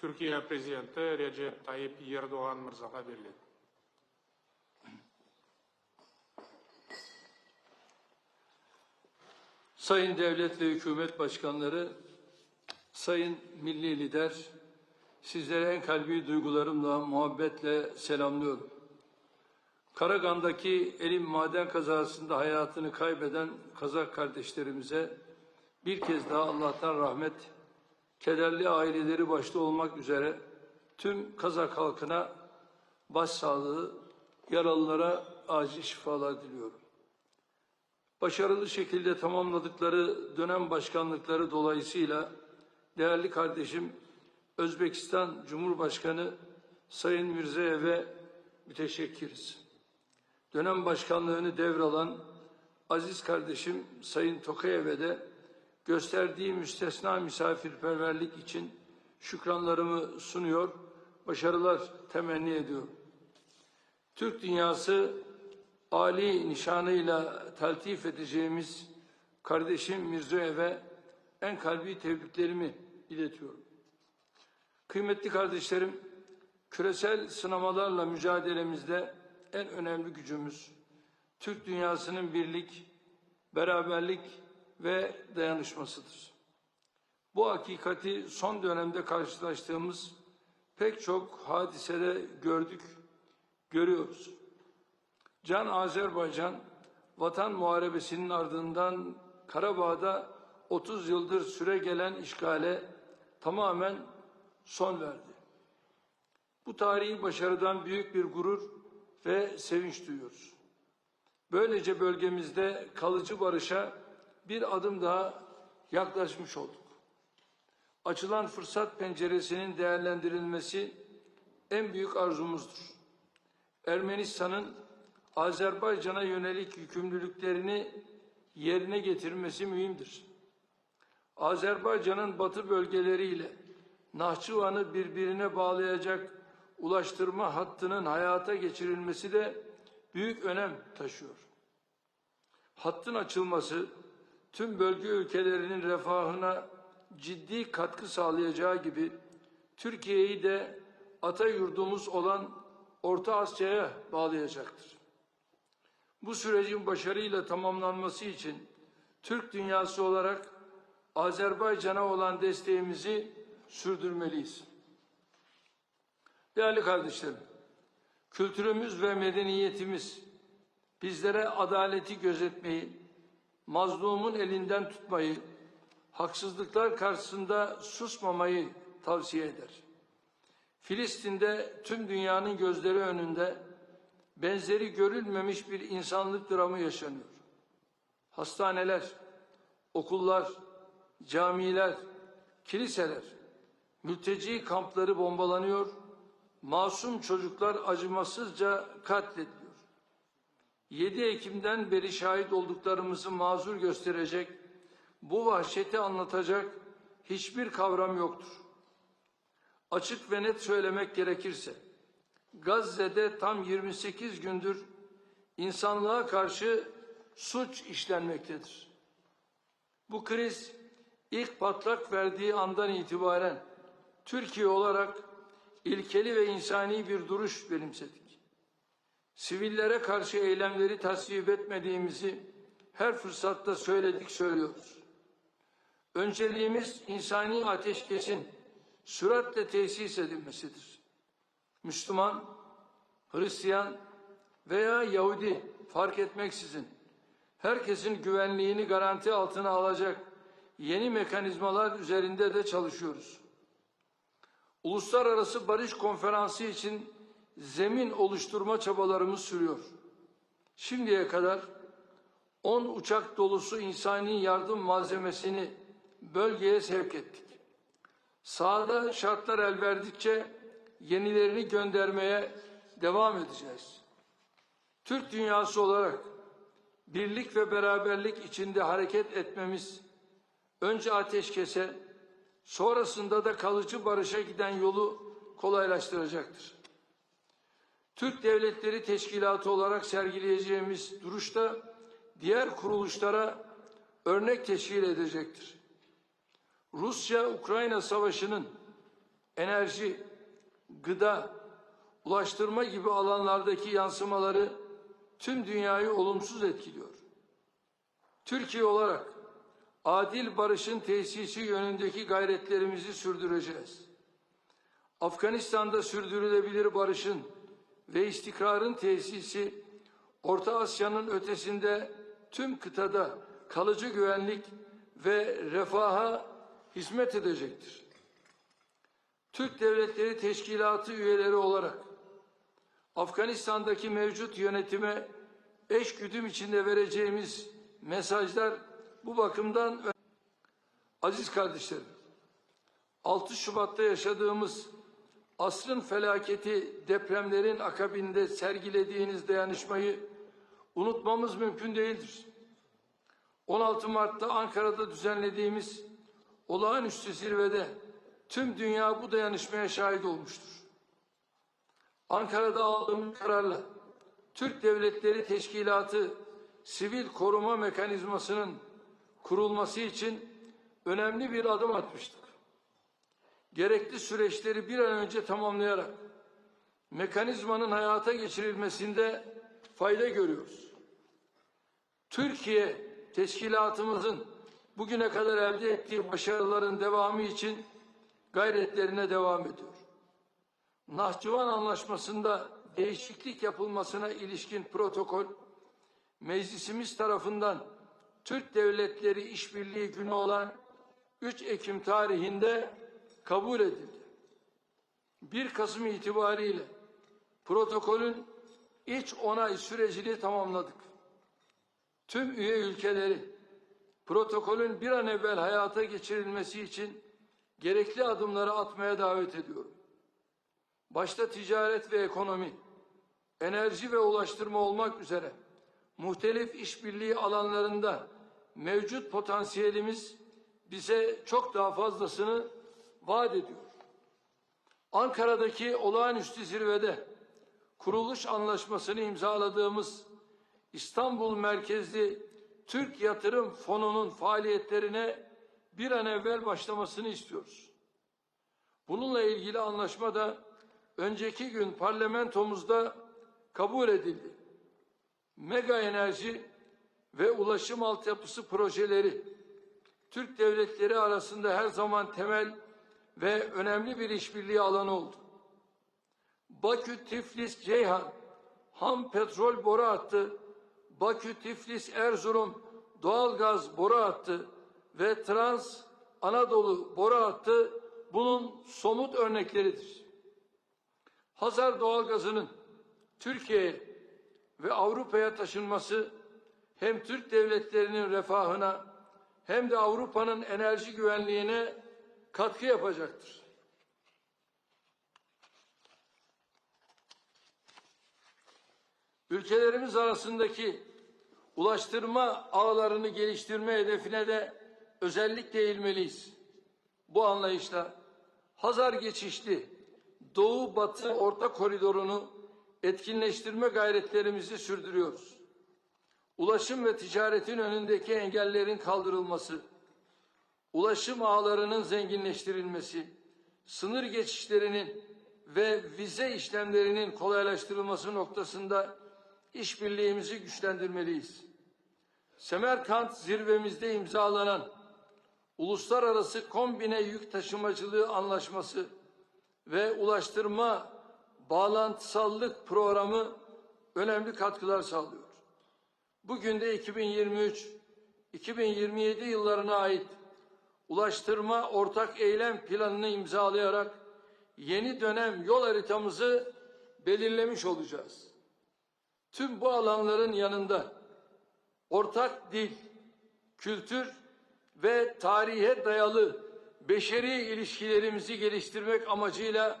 Türkiye Prezidenti Recep Tayyip Erdoğan Mırzağa verildi. Sayın Devlet ve Hükümet Başkanları, Sayın Milli Lider, sizlere en kalbi duygularımla, muhabbetle selamlıyorum. Karagan'daki elim maden kazasında hayatını kaybeden Kazak kardeşlerimize bir kez daha Allah'tan rahmet, kederli aileleri başta olmak üzere tüm Kazak halkına başsağlığı, yaralılara acil şifalar diliyorum. Başarılı şekilde tamamladıkları dönem başkanlıkları dolayısıyla değerli kardeşim Özbekistan Cumhurbaşkanı Sayın Mirzeyev'e müteşekkiriz. Dönem başkanlığını devralan aziz kardeşim Sayın Tokayev'e de gösterdiği müstesna misafirperverlik için şükranlarımı sunuyor, başarılar temenni ediyorum. Türk dünyası Ali nişanıyla taltif edeceğimiz kardeşim Mirzoev'e en kalbi tebriklerimi iletiyorum. Kıymetli kardeşlerim, küresel sınamalarla mücadelemizde en önemli gücümüz Türk dünyasının birlik, beraberlik ve dayanışmasıdır. Bu hakikati son dönemde karşılaştığımız pek çok hadisede gördük, görüyoruz. Can Azerbaycan vatan muharebesinin ardından Karabağ'da 30 yıldır süre gelen işgale tamamen son verdi. Bu tarihi başarıdan büyük bir gurur ve sevinç duyuyoruz. Böylece bölgemizde kalıcı barışa bir adım daha yaklaşmış olduk. Açılan fırsat penceresinin değerlendirilmesi en büyük arzumuzdur. Ermenistan'ın Azerbaycan'a yönelik yükümlülüklerini yerine getirmesi mühimdir. Azerbaycan'ın batı bölgeleriyle Nahçıvan'ı birbirine bağlayacak ulaştırma hattının hayata geçirilmesi de büyük önem taşıyor. Hattın açılması tüm bölge ülkelerinin refahına ciddi katkı sağlayacağı gibi Türkiye'yi de ata yurdumuz olan Orta Asya'ya bağlayacaktır. Bu sürecin başarıyla tamamlanması için Türk dünyası olarak Azerbaycan'a olan desteğimizi sürdürmeliyiz. Değerli kardeşlerim, kültürümüz ve medeniyetimiz bizlere adaleti gözetmeyi, mazlumun elinden tutmayı, haksızlıklar karşısında susmamayı tavsiye eder. Filistin'de tüm dünyanın gözleri önünde benzeri görülmemiş bir insanlık dramı yaşanıyor. Hastaneler, okullar, camiler, kiliseler, mülteci kampları bombalanıyor, masum çocuklar acımasızca katlediliyor. 7 Ekim'den beri şahit olduklarımızı mazur gösterecek, bu vahşeti anlatacak hiçbir kavram yoktur. Açık ve net söylemek gerekirse, Gazze'de tam 28 gündür insanlığa karşı suç işlenmektedir. Bu kriz ilk patlak verdiği andan itibaren Türkiye olarak ilkeli ve insani bir duruş benimsedik. Sivillere karşı eylemleri tasvip etmediğimizi her fırsatta söyledik, söylüyoruz. Önceliğimiz insani ateşkesin süratle tesis edilmesidir. Müslüman, Hristiyan veya Yahudi fark etmeksizin herkesin güvenliğini garanti altına alacak yeni mekanizmalar üzerinde de çalışıyoruz. Uluslararası Barış Konferansı için zemin oluşturma çabalarımız sürüyor. Şimdiye kadar 10 uçak dolusu insani yardım malzemesini bölgeye sevk ettik. Sahada şartlar el verdikçe yenilerini göndermeye devam edeceğiz. Türk dünyası olarak birlik ve beraberlik içinde hareket etmemiz önce ateşkese, sonrasında da kalıcı barışa giden yolu kolaylaştıracaktır. Türk Devletleri Teşkilatı olarak sergileyeceğimiz duruşta diğer kuruluşlara örnek teşkil edecektir. Rusya-Ukrayna savaşının enerji, gıda, ulaştırma gibi alanlardaki yansımaları tüm dünyayı olumsuz etkiliyor. Türkiye olarak adil barışın tesisi yönündeki gayretlerimizi sürdüreceğiz. Afganistan'da sürdürülebilir barışın ve istikrarın tesisi Orta Asya'nın ötesinde tüm kıtada kalıcı güvenlik ve refaha hizmet edecektir. Türk Devletleri Teşkilatı üyeleri olarak Afganistan'daki mevcut yönetime eş güdüm içinde vereceğimiz mesajlar bu bakımdan aziz kardeşlerim 6 Şubat'ta yaşadığımız asrın felaketi depremlerin akabinde sergilediğiniz dayanışmayı unutmamız mümkün değildir. 16 Mart'ta Ankara'da düzenlediğimiz olağanüstü zirvede tüm dünya bu dayanışmaya şahit olmuştur. Ankara'da aldığımız kararla Türk Devletleri Teşkilatı sivil koruma mekanizmasının kurulması için önemli bir adım atmıştık. Gerekli süreçleri bir an önce tamamlayarak mekanizmanın hayata geçirilmesinde fayda görüyoruz. Türkiye teşkilatımızın bugüne kadar elde ettiği başarıların devamı için gayretlerine devam ediyor. Nahçıvan Anlaşması'nda değişiklik yapılmasına ilişkin protokol meclisimiz tarafından Türk Devletleri İşbirliği Günü olan 3 Ekim tarihinde kabul edildi. 1 Kasım itibariyle protokolün iç onay sürecini tamamladık. Tüm üye ülkeleri protokolün bir an evvel hayata geçirilmesi için gerekli adımları atmaya davet ediyorum. Başta ticaret ve ekonomi, enerji ve ulaştırma olmak üzere muhtelif işbirliği alanlarında mevcut potansiyelimiz bize çok daha fazlasını vaat ediyor. Ankara'daki olağanüstü zirvede kuruluş anlaşmasını imzaladığımız İstanbul merkezli Türk Yatırım Fonu'nun faaliyetlerine bir an evvel başlamasını istiyoruz. Bununla ilgili anlaşma da önceki gün parlamentomuzda kabul edildi. Mega enerji ve ulaşım altyapısı projeleri Türk devletleri arasında her zaman temel ve önemli bir işbirliği alanı oldu. Bakü Tiflis Ceyhan ham petrol boru hattı, Bakü Tiflis Erzurum doğalgaz boru hattı ve Trans Anadolu boru hattı bunun somut örnekleridir. Hazar doğalgazının Türkiye'ye ve Avrupa'ya taşınması hem Türk devletlerinin refahına hem de Avrupa'nın enerji güvenliğine katkı yapacaktır. Ülkelerimiz arasındaki ulaştırma ağlarını geliştirme hedefine de özellikle eğilmeliyiz. Bu anlayışla Hazar geçişli Doğu Batı Orta Koridorunu etkinleştirme gayretlerimizi sürdürüyoruz. Ulaşım ve ticaretin önündeki engellerin kaldırılması, ulaşım ağlarının zenginleştirilmesi, sınır geçişlerinin ve vize işlemlerinin kolaylaştırılması noktasında işbirliğimizi güçlendirmeliyiz. Semerkant zirvemizde imzalanan Uluslararası Kombine Yük Taşımacılığı Anlaşması ve Ulaştırma Bağlantısallık Programı önemli katkılar sağlıyor. Bugün de 2023-2027 yıllarına ait ulaştırma ortak eylem planını imzalayarak yeni dönem yol haritamızı belirlemiş olacağız. Tüm bu alanların yanında ortak dil, kültür ve tarihe dayalı beşeri ilişkilerimizi geliştirmek amacıyla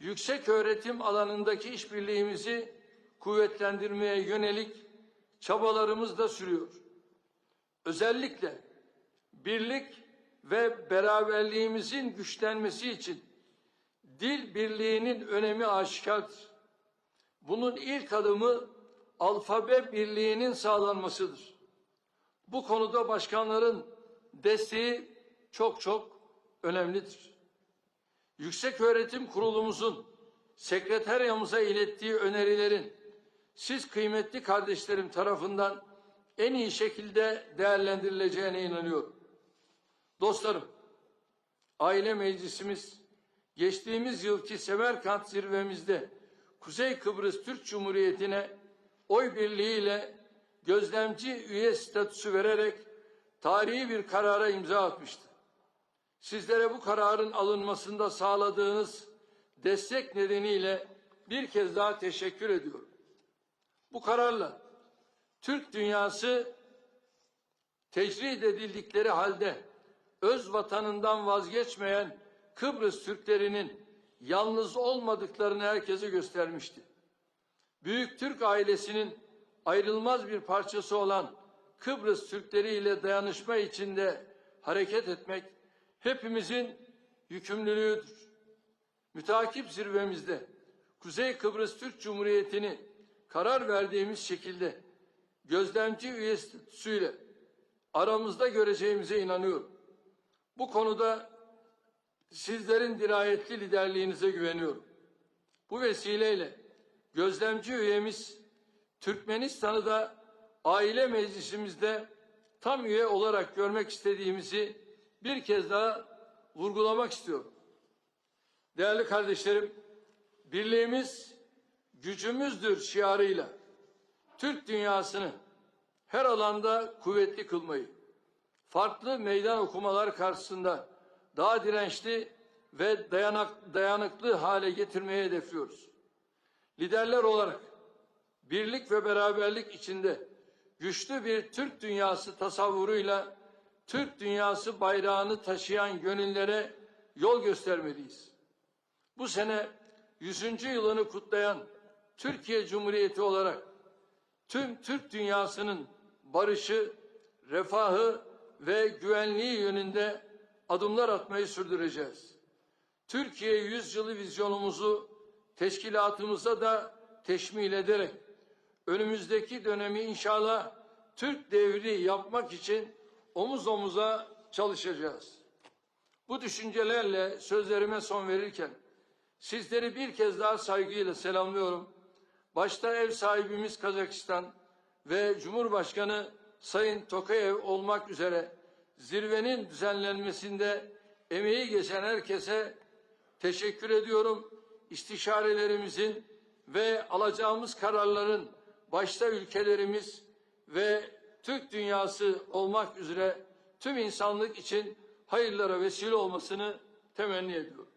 yüksek öğretim alanındaki işbirliğimizi kuvvetlendirmeye yönelik çabalarımız da sürüyor. Özellikle birlik ve beraberliğimizin güçlenmesi için dil birliğinin önemi aşikardır. Bunun ilk adımı alfabe birliğinin sağlanmasıdır. Bu konuda başkanların desteği çok çok önemlidir. Yüksek Öğretim Kurulumuzun sekreteryamıza ilettiği önerilerin siz kıymetli kardeşlerim tarafından en iyi şekilde değerlendirileceğine inanıyorum. Dostlarım, aile meclisimiz geçtiğimiz yılki Semerkant zirvemizde Kuzey Kıbrıs Türk Cumhuriyeti'ne oy birliğiyle gözlemci üye statüsü vererek tarihi bir karara imza atmıştı. Sizlere bu kararın alınmasında sağladığınız destek nedeniyle bir kez daha teşekkür ediyorum. Bu kararla Türk dünyası tecrid edildikleri halde öz vatanından vazgeçmeyen Kıbrıs Türklerinin yalnız olmadıklarını herkese göstermişti. Büyük Türk ailesinin ayrılmaz bir parçası olan Kıbrıs Türkleri ile dayanışma içinde hareket etmek hepimizin yükümlülüğüdür. Mütakip zirvemizde Kuzey Kıbrıs Türk Cumhuriyeti'ni karar verdiğimiz şekilde gözlemci üye statüsüyle aramızda göreceğimize inanıyorum. Bu konuda sizlerin dirayetli liderliğinize güveniyorum. Bu vesileyle gözlemci üyemiz Türkmenistan'ı da aile meclisimizde tam üye olarak görmek istediğimizi bir kez daha vurgulamak istiyorum. Değerli kardeşlerim, birliğimiz gücümüzdür şiarıyla Türk dünyasını her alanda kuvvetli kılmayı, farklı meydan okumalar karşısında daha dirençli ve dayanak, dayanıklı hale getirmeye hedefliyoruz. Liderler olarak birlik ve beraberlik içinde güçlü bir Türk dünyası tasavvuruyla Türk dünyası bayrağını taşıyan gönüllere yol göstermeliyiz. Bu sene 100. yılını kutlayan Türkiye Cumhuriyeti olarak tüm Türk dünyasının barışı, refahı ve güvenliği yönünde adımlar atmayı sürdüreceğiz. Türkiye yüzyılı vizyonumuzu teşkilatımıza da teşmil ederek önümüzdeki dönemi inşallah Türk devri yapmak için omuz omuza çalışacağız. Bu düşüncelerle sözlerime son verirken sizleri bir kez daha saygıyla selamlıyorum. Başta ev sahibimiz Kazakistan ve Cumhurbaşkanı Sayın Tokayev olmak üzere zirvenin düzenlenmesinde emeği geçen herkese teşekkür ediyorum. İstişarelerimizin ve alacağımız kararların başta ülkelerimiz ve Türk dünyası olmak üzere tüm insanlık için hayırlara vesile olmasını temenni ediyorum.